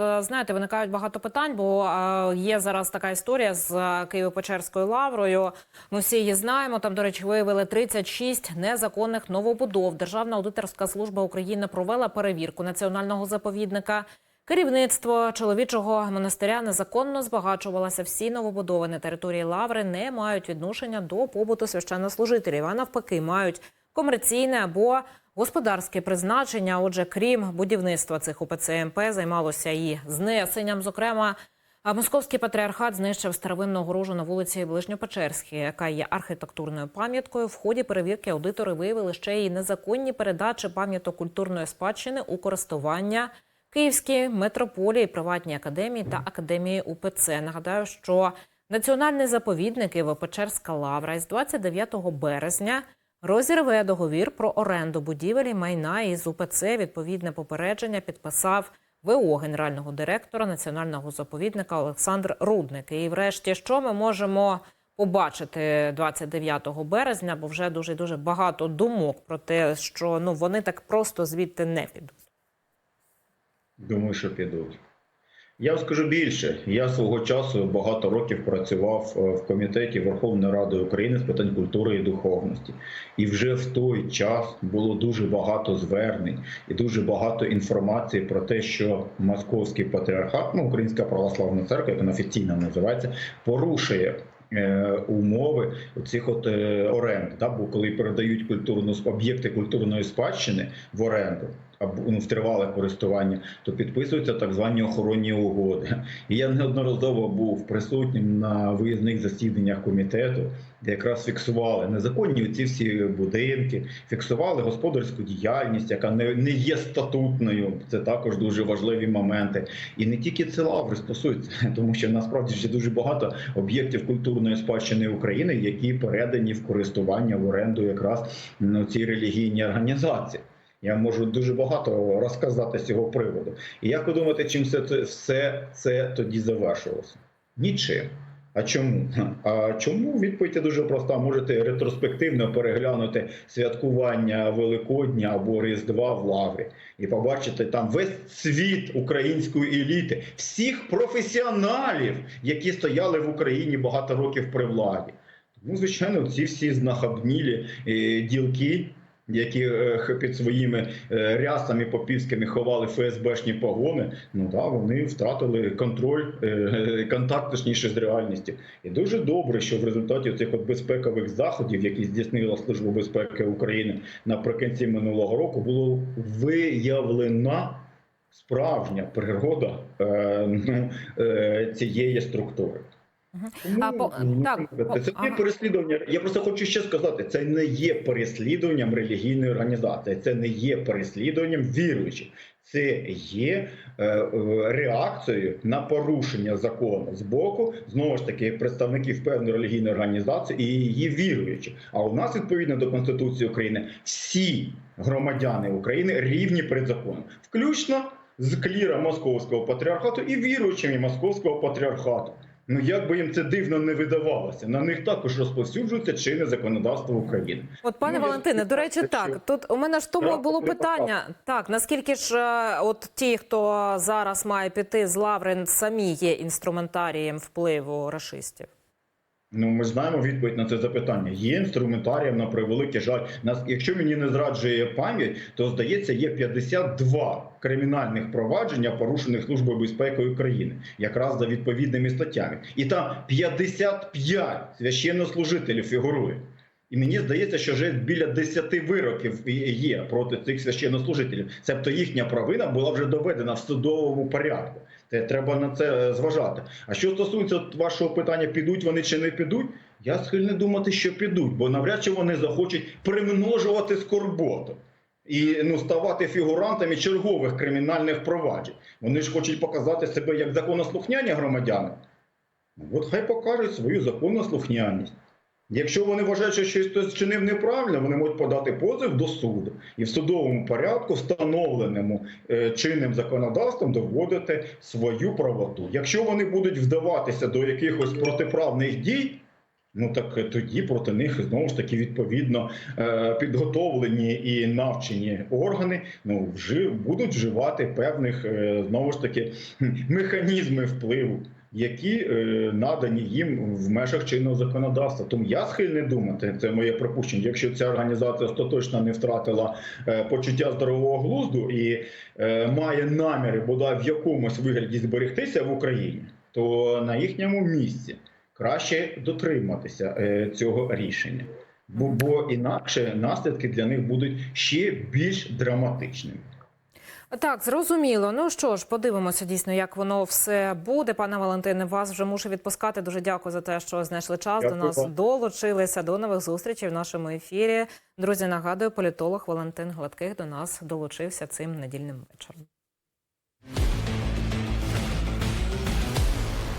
Е, знаєте, виникають багато питань, бо е, є зараз така історія з е, Києво-Печерською лаврою. Ми всі її знаємо. Там, до речі, виявили 36 незаконних новобудов. Державна аудиторська служба України провела перевірку національного заповідника. Керівництво чоловічого монастиря незаконно збагачувалося. Всі новобудови на території лаври не мають відношення до побуту священнослужителів, а навпаки, мають комерційне або господарське призначення. Отже, крім будівництва цих УПЦ МП, займалося і знесенням. Зокрема, Московський патріархат знищив старовинну огорожу на вулиці Ближньопечерській, яка є архітектурною пам'яткою. В ході перевірки аудитори виявили ще й незаконні передачі пам'яток культурної спадщини у користування Київській метрополії, приватній академії та академії УПЦ. Нагадаю, що національний заповідник Єво-Печерська лавра із 29 березня розірве договір про оренду будівель майна із УПЦ. Відповідне попередження підписав ВО генерального директора національного заповідника Олександр Рудник. І врешті, що ми можемо побачити 29 березня, бо вже дуже дуже багато думок про те, що ну вони так просто звідти не підуть. Думаю, що підуть. Я скажу більше. Я свого часу багато років працював е, в комітеті Верховної Ради України з питань культури і духовності. І вже в той час було дуже багато звернень і дуже багато інформації про те, що Московський патріархат, ну Українська православна церква, як вона офіційно називається, порушує. е, Умови цих от е, оренд, да? бо коли передають культурну об'єкти культурної спадщини в оренду або ну, в тривале користування, то підписуються так звані охоронні угоди. І я неодноразово був присутнім на виїзних засіданнях комітету, де якраз фіксували незаконні ці всі будинки, фіксували господарську діяльність, яка не, не є статутною. Це також дуже важливі моменти. І не тільки це лаври стосується, тому що насправді ще дуже багато об'єктів культурної спадщини України, які передані в користування в оренду якраз ну, цій релігійній організації. Я можу дуже багато розказати з цього приводу. І як ви думаєте, чим це, все це тоді завершилося? Нічим. А чому? А чому відповідь дуже проста? Можете ретроспективно переглянути святкування Великодня або Різдва в Лаврі і побачити там весь світ української еліти, всіх професіоналів, які стояли в Україні багато років при владі. Тому, звичайно, ці всі знахабнілі е, ділки які е, під своїми е, рясами попівськими ховали ФСБшні погони, ну да, вони втратили контроль, е, контакт з реальністю. І дуже добре, що в результаті цих от безпекових заходів, які здійснила Служба безпеки України наприкінці минулого року, було виявлена справжня природа ну, цієї структури. А, по- так, це не переслідування. Я просто хочу ще сказати: це не є переслідуванням релігійної організації, це не є переслідуванням віруючих. Це є е, реакцією на порушення закону з боку знову ж таки представників певної релігійної організації і її віруючих. А у нас відповідно до Конституції України всі громадяни України рівні перед законом, включно з кліра Московського патріархату і віруючими Московського патріархату. Ну як би їм це дивно не видавалося, на них також розповсюджується чинне законодавство України. От, пане Ну, я Валентине, до речі, так що? тут у мене ж тому було питання. Так, наскільки ж е, от ті, хто зараз має піти з Лаврин, самі є інструментарієм впливу рашистів? Ну ми знаємо відповідь на це запитання. Є інструментарієм на превеликий жаль. Нас, якщо мені не зраджує пам'ять, то здається, є 52 кримінальних провадження, порушених службою безпеки України, якраз за відповідними статтями, і там 55 священнослужителів фігурує. І мені здається, що вже біля 10 вироків є проти цих священнослужителів. Себто їхня провина була вже доведена в судовому порядку. Це треба на це е, зважати. А що стосується вашого питання, підуть вони чи не підуть, я схильний думати, що підуть, бо навряд чи вони захочуть примножувати скорботу. І ну ставати фігурантами чергових кримінальних проваджень. Вони ж хочуть показати себе як законослухняні громадяни. Ну, От хай покажуть свою законослухняність. Якщо вони вважають, що щось вчинив неправильно, вони можуть подати позов до суду і в судовому порядку, встановленому е, чинним законодавством, доводити свою правоту. Якщо вони будуть вдаватися до якихось протиправних дій, Ну так тоді проти них знову ж таки відповідно е, підготовлені і навчені органи ну вже будуть вживати певних е, знову ж таки хм, механізми впливу, які е, надані їм в межах чинного законодавства. Тому я схильний думати, це моє припущення. Якщо ця організація остаточно не втратила е, почуття здорового глузду і е, має наміри бодай в якомусь вигляді зберегтися в Україні, то на їхньому місці краще дотриматися цього рішення, бо, бо інакше наслідки для них будуть ще більш драматичними. Так, зрозуміло. Ну що ж, подивимося дійсно, як воно все буде. Пане Валентине, вас вже мушу відпускати. Дуже дякую за те, що знайшли час Дякую до нас. Долучилися до нових зустрічей в нашому ефірі. Друзі, нагадую, політолог Валентин Гладких до нас долучився цим недільним вечором.